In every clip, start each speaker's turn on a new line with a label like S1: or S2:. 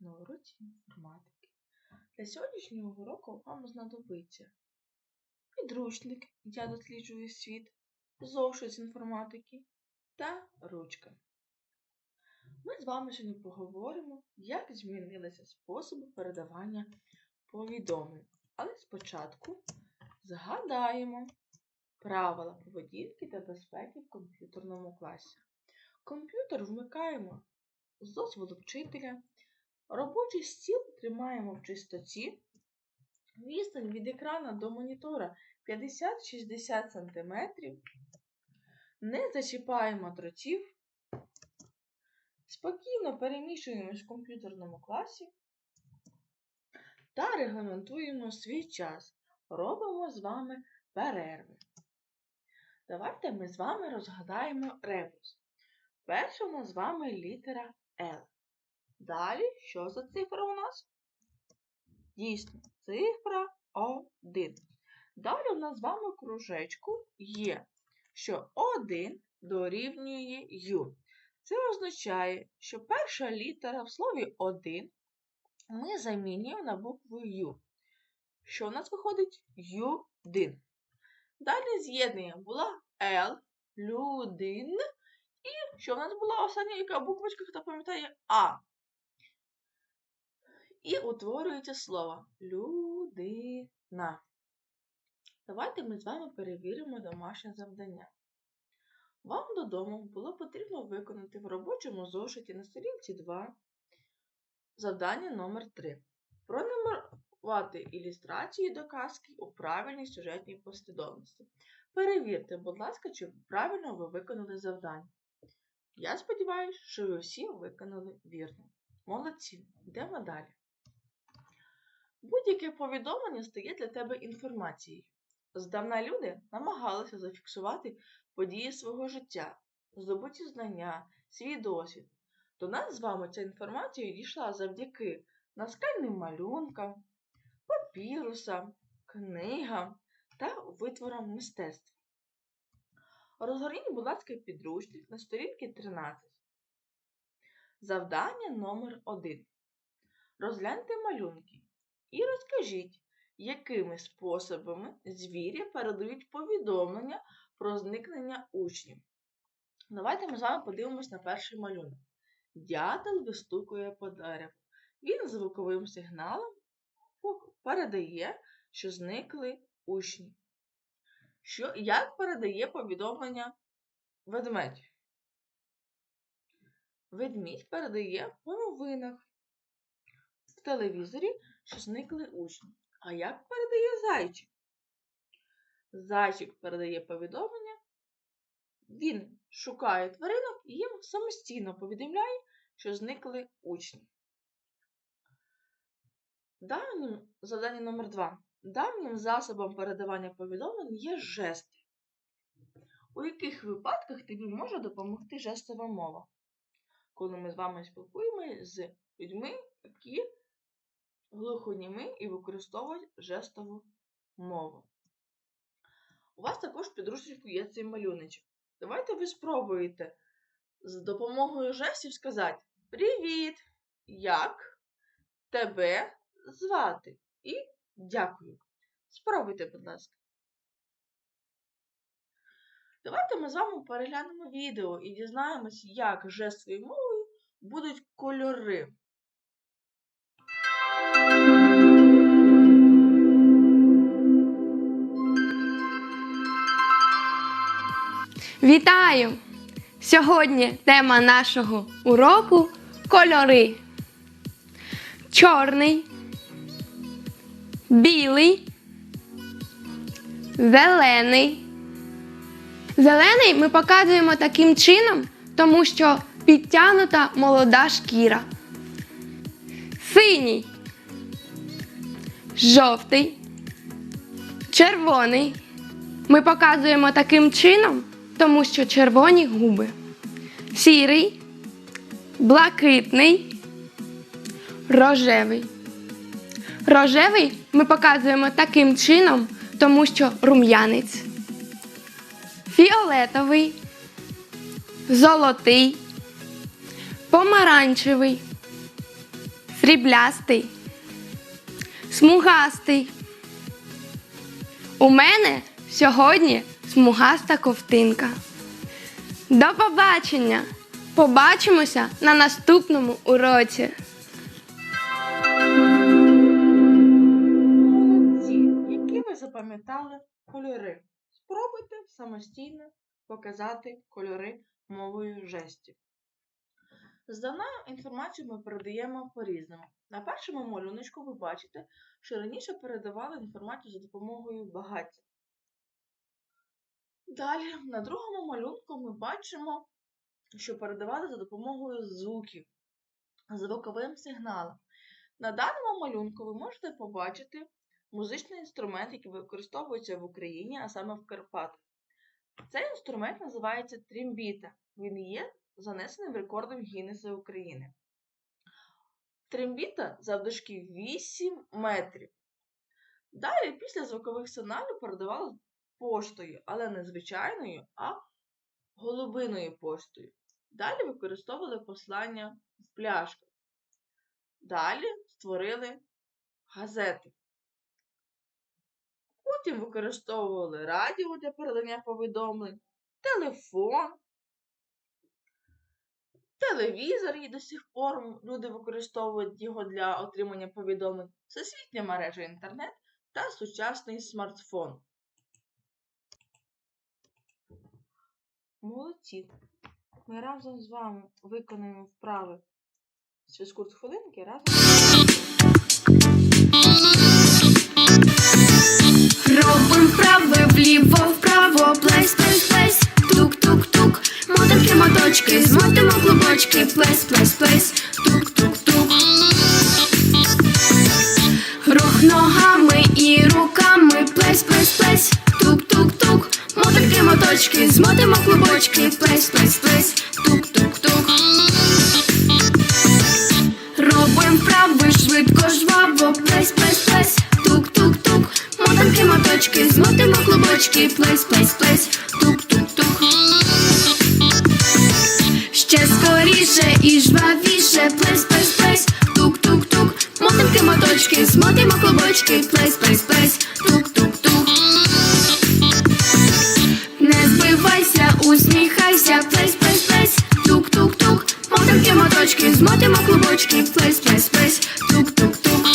S1: уроці інформатики. Для сьогоднішнього уроку вам знадобиться підручник Я досліджую світ, зошит з інформатики та ручка. Ми з вами сьогодні поговоримо, як змінилися способи передавання повідомлень. Але спочатку згадаємо правила поведінки та безпеки в комп'ютерному класі. Комп'ютер вмикаємо з дозволу вчителя. Робочий стіл тримаємо в чистоті. Відстань від екрана до монітора 50-60 см. Не зачіпаємо дротів. Спокійно перемішуємось в комп'ютерному класі та регламентуємо свій час. Робимо з вами перерви. Давайте ми з вами розгадаємо ребус. Перша у з вами літера L. Далі, що за цифра у нас? Дійсно, цифра 1. Далі у нас з вами кружечку є, що 1 дорівнює U. Це означає, що перша літера в слові 1 ми замінюємо на букву U. Що у нас виходить? U1. Далі з'єднання була L, людин. І що в нас була остання яка буквочка, хто пам'ятає А. І утворюється слово людина. Давайте ми з вами перевіримо домашнє завдання. Вам додому було потрібно виконати в робочому зошиті на сторінці 2 завдання номер 3 Пронумерувати ілюстрації до казки у правильній сюжетній послідовності. Перевірте, будь ласка, чи правильно ви виконали завдання. Я сподіваюся, що ви всі виконали вірно. Молодці, йдемо далі. Будь-яке повідомлення стає для тебе інформацією. Здавна люди намагалися зафіксувати події свого життя, здобуті знання, свій досвід. До нас з вами ця інформація дійшла завдяки наскальним малюнкам, папірусам, книгам та витворам мистецтва. Розгорніть, будь ласка, підручник на сторінці 13. Завдання номер 1 Розгляньте малюнки і розкажіть, якими способами звірі передають повідомлення про зникнення учнів. Давайте ми з вами подивимось на перший малюнок. Дятел вистукує по дереву. Він звуковим сигналом передає, що зникли учні. Що, Як передає повідомлення ведмедь? Ведмідь передає по новинах в телевізорі, що зникли учні. А як передає зайчик? Зайчик передає повідомлення, він шукає тваринок і їм самостійно повідомляє, що зникли учні. Давнім завдання номер 2 Давнім засобом передавання повідомлень є жести. У яких випадках тобі може допомогти жестова мова? Коли ми з вами спілкуємося з людьми, які глухоніми і використовують жестову мову. У вас також в підручнику є цей малюночок. Давайте ви спробуєте з допомогою жестів сказати Привіт! Як тебе звати? І дякую. Спробуйте, будь ласка. Давайте ми з вами переглянемо відео і дізнаємось, як жестовою мовою будуть кольори.
S2: Вітаю! Сьогодні тема нашого уроку кольори. Чорний, білий, зелений. Зелений ми показуємо таким чином, тому що підтягнута молода шкіра. Синій, жовтий, червоний. Ми показуємо таким чином, тому що червоні губи. Сірий, блакитний, рожевий. Рожевий ми показуємо таким чином, тому що рум'янець. Фіолетовий, золотий, помаранчевий, сріблястий, смугастий. У мене сьогодні смугаста ковтинка. До побачення! Побачимося на наступному уроці.
S1: Молодці, які ви запам'ятали кольори. Спробуйте самостійно показати кольори мовою жестів. Здавна інформацію ми передаємо по-різному. На першому малюночку ви бачите, що раніше передавали інформацію за допомогою багаття. Далі, на другому малюнку ми бачимо, що передавали за допомогою звуків, звуковим сигналом. На даному малюнку ви можете побачити музичний інструмент, який використовується в Україні, а саме в Карпатах. Цей інструмент називається трембіта. Він є занесеним рекордом Гіннеса України. Трембіта завдовжки 8 метрів. Далі після звукових сигналів передавали поштою, але не звичайною, а голубиною поштою. Далі використовували послання в пляшках. Далі створили газети. Потім використовували радіо для передання повідомлень, телефон, телевізор і до сих пор люди використовують його для отримання повідомлень, всесвітня мережа інтернет та сучасний смартфон. Молодці! Ми разом з вами виконаємо вправи з фізкурт хвилинки разом.
S3: Робим вправи вліво, вправо, плесь, плесь, плесь, тук-тук-тук, мотанки, моточки, змотимо клубочки, плесь, тук-тук-тук. Змотимо клубочки, плесь, плесь, плесь, тук-тук-тук. Робим вправи швидко, жваво, плесь, плесь, плесь, тук-тук-тук, мотанки, моточки, змотимо клубочки, плесь, плесь, плесь, тук-тук-тук. Ще скоріше і жвавіше, плесь, плесь, плесь, тук-тук-тук, мотанки, моточки, змотимо клубочки, плесь, плесь, плесь, тук-тук-тук. Усміхайся, плесь, плесь, плесь, тук-тук-тук, мотанки, моточки, змотимо клубочки, плесь, плесь, плесь, тук-тук-тук.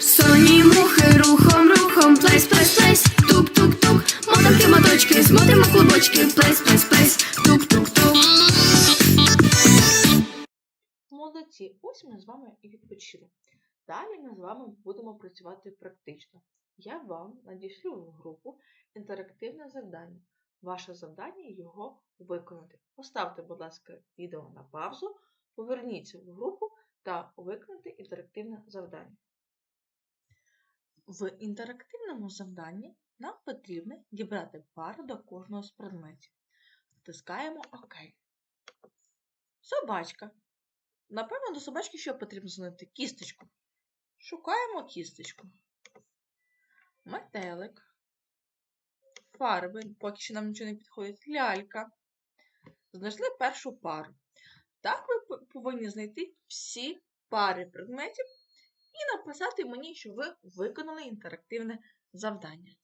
S3: Соні мухи рухом, рухом, плесь, плесь, плесь, тук-тук-тук, мотанки, моточки, змотимо клубочки, плесь, плесь, плесь, тук-тук-тук.
S1: Молодці, ось ми з вами і відпочили. Далі ми з вами будемо працювати практично. Я вам надішлю в групу інтерактивне завдання. Ваше завдання його виконати. Поставте, будь ласка, відео на паузу, поверніться в групу та виконайте інтерактивне завдання. В інтерактивному завданні нам потрібно дібрати пару до кожного з предметів. Натискаємо ОК. Собачка. Напевно, до собачки що потрібно знайти? Кісточку. Шукаємо кісточку. Метелик. Фарби. Поки що нам нічого не підходить. Лялька. Знайшли першу пару. Так ви повинні знайти всі пари предметів і написати мені, що ви виконали інтерактивне завдання.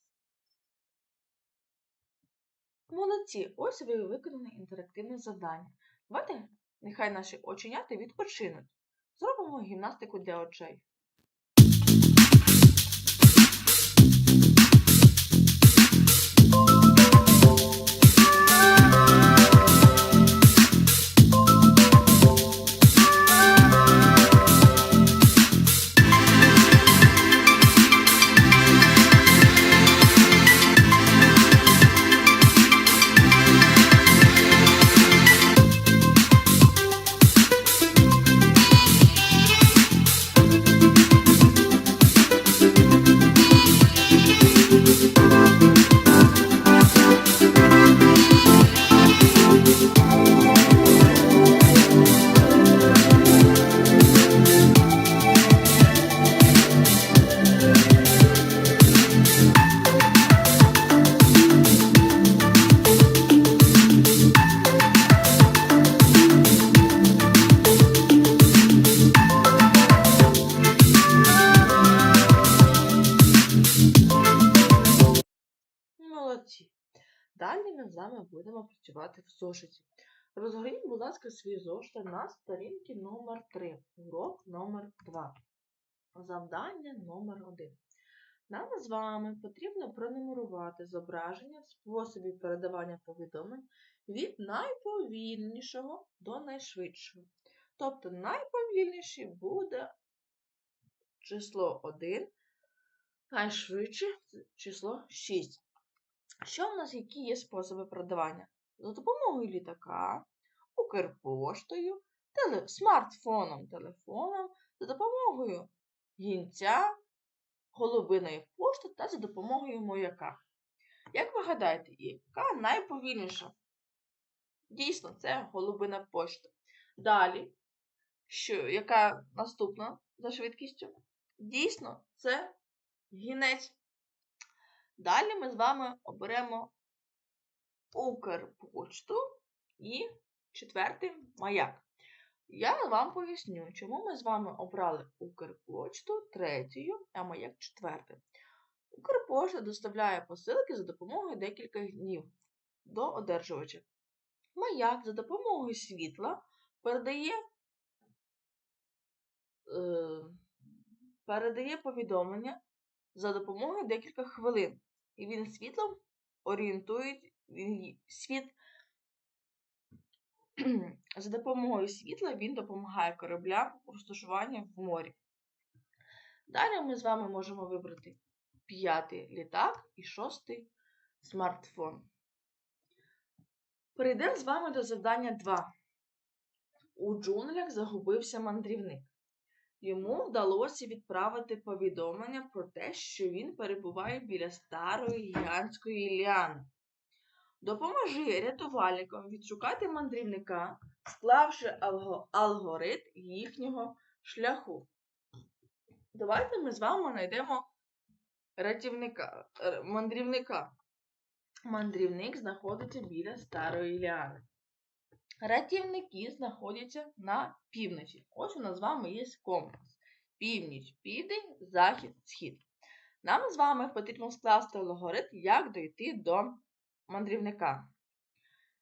S1: Молодці, ось ви виконали інтерактивне завдання. Давайте Нехай наші оченята відпочинуть. Зробимо гімнастику для очей. Вами будемо працювати в зошиті. Розгорніть, будь ласка, свій зошит на сторінці номер 3 урок номер 2 Завдання номер 1 Нам з вами потрібно пронумерувати зображення способів передавання повідомлень від найповільнішого до найшвидшого. Тобто найповільніший буде число 1, найшвидше число 6. Що в нас які є способи передавання? За допомогою літака, Укрпоштою, теле... смартфоном, телефоном, за допомогою гінця, голубиної пошти та за допомогою маяка. Як ви гадаєте, яка найповільніша? Дійсно, це голубина пошта. Далі, що, яка наступна за швидкістю? Дійсно, це гінець. Далі ми з вами оберемо Укрпочту і четвертий маяк. Я вам поясню, чому ми з вами обрали Укрпочту третьою, а маяк четвертим. Укрпошта доставляє посилки за допомогою декількох днів до одержувача. Маяк за допомогою світла передає, е, передає повідомлення за допомогою декілька хвилин. І він світлом орієнтує він, світ. За допомогою світла він допомагає кораблям у розташуванні в морі. Далі ми з вами можемо вибрати п'ятий літак і шостий смартфон. Перейдемо з вами до завдання 2. У джунглях загубився мандрівник. Йому вдалося відправити повідомлення про те, що він перебуває біля старої гігантської ліани. Допоможи рятувальникам відшукати мандрівника, склавши алго- алгоритм їхнього шляху. Давайте ми з вами знайдемо рятівника, е, мандрівника. Мандрівник знаходиться біля старої ліани. Рятівники знаходяться на півночі. Ось у нас з вами є компас. Північ, південь, захід, схід. Нам з вами потрібно скласти алгоритм, як дойти до мандрівника.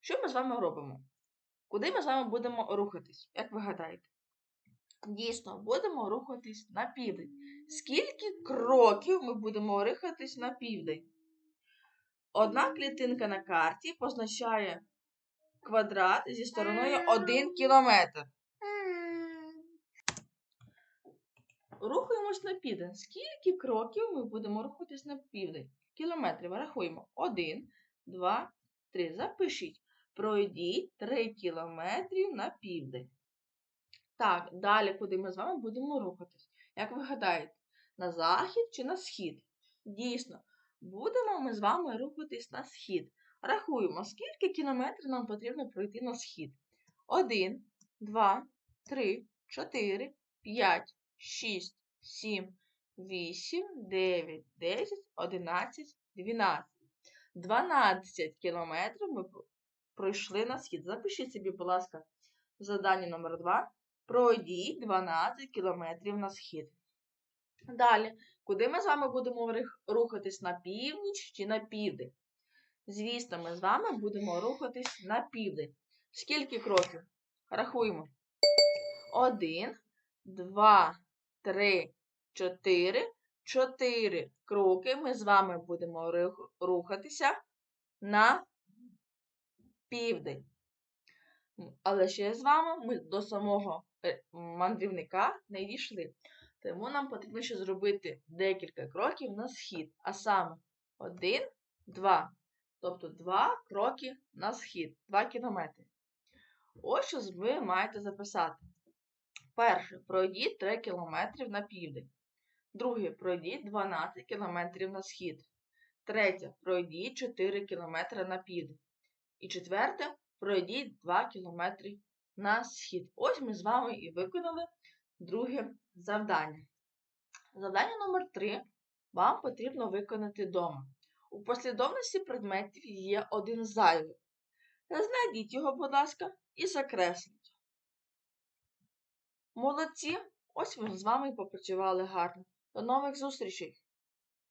S1: Що ми з вами робимо? Куди ми з вами будемо рухатись? Як ви гадаєте? Дійсно, будемо рухатись на південь. Скільки кроків ми будемо рухатись на південь? Одна клітинка на карті позначає квадрат зі стороною 1 кілометр. Рухаємось на південь. Скільки кроків ми будемо рухатись на південь? Кілометрів рахуємо. 1, 2, 3. Запишіть. Пройдіть 3 кілометрів на південь. Так, далі куди ми з вами будемо рухатись? Як ви гадаєте, на захід чи на схід? Дійсно, будемо ми з вами рухатись на схід. Рахуємо, скільки кілометрів нам потрібно пройти на схід. 1, 2, 3, 4, 5, 6, 7, 8, 9, 10, 11, 12. 12 кілометрів ми пройшли на схід. Запишіть собі, будь ласка, завдання номер 2. Пройдіть 12 кілометрів на схід. Далі, куди ми з вами будемо рухатись на північ чи на південь? Звісно, ми з вами будемо рухатись на південь. Скільки кроків? Рахуємо. Один, два, три, чотири. Чотири кроки ми з вами будемо рухатися на південь. Але ще з вами ми до самого е, мандрівника не дійшли. Тому нам потрібно ще зробити декілька кроків на схід. А саме один, два. Тобто два кроки на схід, 2 кілометри. Ось що ви маєте записати. Перше, пройдіть 3 кілометрів на південь. Друге, пройдіть 12 кілометрів на схід. Третє, пройдіть 4 кілометри на південь. І четверте, пройдіть 2 кілометри на схід. Ось ми з вами і виконали друге завдання. Завдання номер 3 вам потрібно виконати вдома. У послідовності предметів є один зайвий. Знайдіть його, будь ласка, і закресліть. Молодці! Ось ми з вами попрацювали гарно. До нових зустрічей!